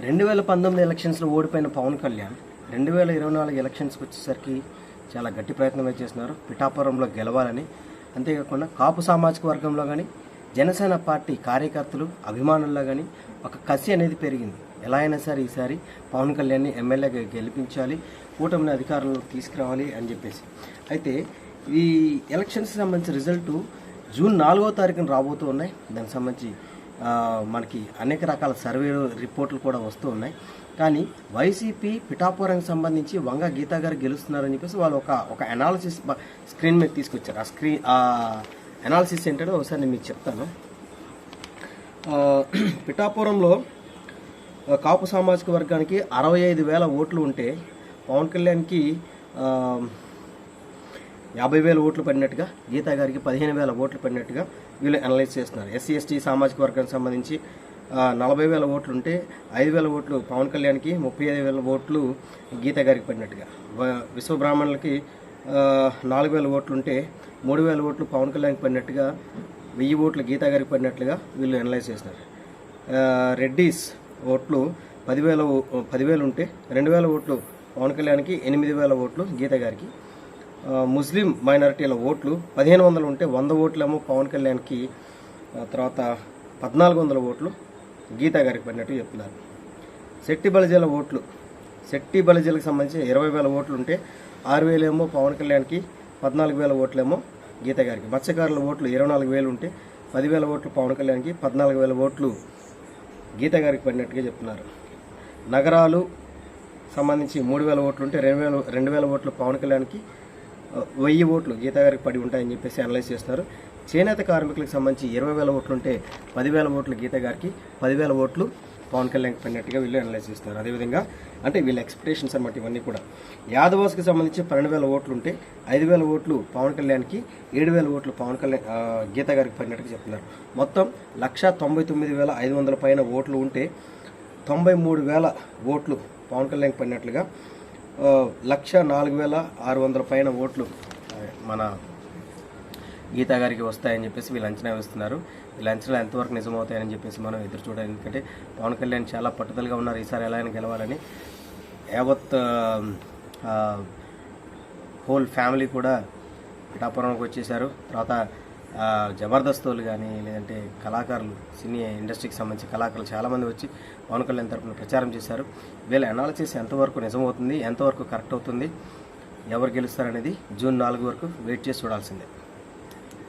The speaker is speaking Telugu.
రెండు వేల పంతొమ్మిది ఎలక్షన్స్లో ఓడిపోయిన పవన్ కళ్యాణ్ రెండు వేల ఇరవై నాలుగు ఎలక్షన్స్కి వచ్చేసరికి చాలా గట్టి ప్రయత్నం చేస్తున్నారు. పిఠాపురంలో గెలవాలని. అంతేకాకుండా కాపు సామాజిక వర్గంలో కానీ జనసేన పార్టీ కార్యకర్తలు అభిమానుల్లో కానీ ఒక కసి అనేది పెరిగింది. ఎలా అయినా సరే ఈసారి పవన్ కళ్యాణ్ని ఎమ్మెల్యేగా గెలిపించాలి కూటమిని అధికారంలోకి తీసుకురావాలి అని చెప్పేసి. అయితే ఈ ఎలక్షన్స్కి సంబంధించిన రిజల్ట్ జూన్ నాలుగో తారీఖున రాబోతూ ఉన్నాయి. దానికి సంబంధించి మనకి అనేక రకాల సర్వే రిపోర్ట్లు కూడా వస్తూ ఉన్నాయి. కానీ వైసీపీ పిఠాపురానికి సంబంధించి వంగ గీతా గారు గెలుస్తున్నారని చెప్పేసి వాళ్ళు ఒక ఒక అనాలిసిస్ స్క్రీన్ మీద తీసుకొచ్చారు. ఆ స్క్రీన్ ఆ అనాలిసిస్ ఏంటంటే ఒకసారి నేను మీకు చెప్తాను. పిఠాపురంలో కాపు సామాజిక వర్గానికి అరవై ఐదు వేల ఓట్లు ఉంటే పవన్ కళ్యాణ్కి యాభై వేల ఓట్లు పడినట్టుగా గీతా గారికి పదిహేను వేల ఓట్లు పడినట్టుగా వీళ్ళు అనలైజ్ చేస్తున్నారు. ఎస్సీ ఎస్టీ సామాజిక వర్గానికి సంబంధించి నలభై వేల ఓట్లు ఉంటే ఐదు వేల ఓట్లు పవన్ కళ్యాణ్కి ముప్పై ఐదు వేల ఓట్లు గీతా గారికి పడినట్టుగా. విశ్వబ్రాహ్మణులకి విశ్వ బ్రాహ్మణులకి నాలుగు వేల ఓట్లు ఉంటే మూడు వేల ఓట్లు పవన్ కళ్యాణ్కి పడినట్టుగా వెయ్యి ఓట్లు గీతా గారికి పడినట్లుగా వీళ్ళు అనలైజ్ చేస్తున్నారు. రెడ్డీస్ ఓట్లు పదివేల ఓ- పదివేలు ఉంటే రెండు వేల ఓట్లు పవన్ కళ్యాణ్కి ఎనిమిది వేల ఓట్లు గీత గారికి ముస్లిం మైనారిటీల ఓట్లు పదిహేను వందలు ఉంటే వంద ఓట్లేమో పవన్ కళ్యాణ్కి తర్వాత పద్నాలుగు వందల ఓట్లు గీతా గారికి పడినట్టు చెప్తున్నారు. శెట్టి బలజల ఓట్లు శెట్టి బలజలకు సంబంధించి ఇరవై వేల ఓట్లు ఉంటే ఆరు వేలేమో పవన్ కళ్యాణ్కి పద్నాలుగు వేల ఓట్లేమో గీత గారికి. మత్స్యకారుల ఓట్లు ఇరవై నాలుగు వేలు ఉంటే పదివేల ఓట్లు పవన్ కళ్యాణ్కి పద్నాలుగు వేల ఓట్లు గీత గారికి పడినట్టుగా చెప్తున్నారు. నగరాలు సంబంధించి మూడు వేల ఓట్లు ఉంటే రెండు వేల రెండు వేల ఓట్లు పవన్ కళ్యాణ్కి వెయ్యి ఓట్లు గీత గారికి పడి ఉంటాయని చెప్పేసి అనలైజ్ చేస్తున్నారు. చేనేత కార్మికులకు సంబంధించి ఇరవై వేల ఓట్లు ఉంటే పదివేల ఓట్లు గీత గారికి పదివేల ఓట్లు పవన్ కళ్యాణ్కి పడినట్టుగా వీళ్ళు అనలైజ్ చేస్తున్నారు. అదేవిధంగా అంటే వీళ్ళ ఎక్స్పెక్టేషన్స్ అనమాట ఇవన్నీ కూడా. యాదవాస్కి సంబంధించి పన్నెండు వేల ఓట్లు ఉంటే ఐదు వేల ఓట్లు పవన్ కళ్యాణ్కి ఏడు వేల ఓట్లు పవన్ కళ్యాణ్ గీత గారికి పడినట్టుగా చెప్తున్నారు. మొత్తం లక్ష తొంభై తొమ్మిది వేల ఐదు వందల పైన ఓట్లు ఉంటే తొంభై మూడు వేల ఓట్లు పవన్ కళ్యాణ్కి పడినట్లుగా లక్ష నాలుగు వేల ఆరు వందల పైన ఓట్లు మన గీతా గారికి వస్తాయని చెప్పేసి వీళ్ళు అంచనా వేస్తున్నారు. వీళ్ళ అంచనా ఎంతవరకు నిజమవుతాయని చెప్పేసి మనం ఎదురు చూడాలి ఎందుకంటే పవన్ కళ్యాణ్ చాలా పట్టుదలగా ఉన్నారు. ఈసారి ఎలా అయినా గెలవాలని. యావత్ హోల్ ఫ్యామిలీ కూడా పిఠాపురంకి వచ్చేసారు తర్వాత జబర్దస్తోలు కానీ లేదంటే కళాకారులు సినీ ఇండస్ట్రీకి సంబంధించి కళాకారులు చాలామంది వచ్చి పవన్ కళ్యాణ్ తరపున ప్రచారం చేశారు. వీళ్ళ అనాలిసిస్ ఎంతవరకు నిజమవుతుంది ఎంతవరకు కరెక్ట్ అవుతుంది ఎవరు గెలుస్తారనేది జూన్ నాలుగు వరకు వెయిట్ చేసి చూడాల్సిందే.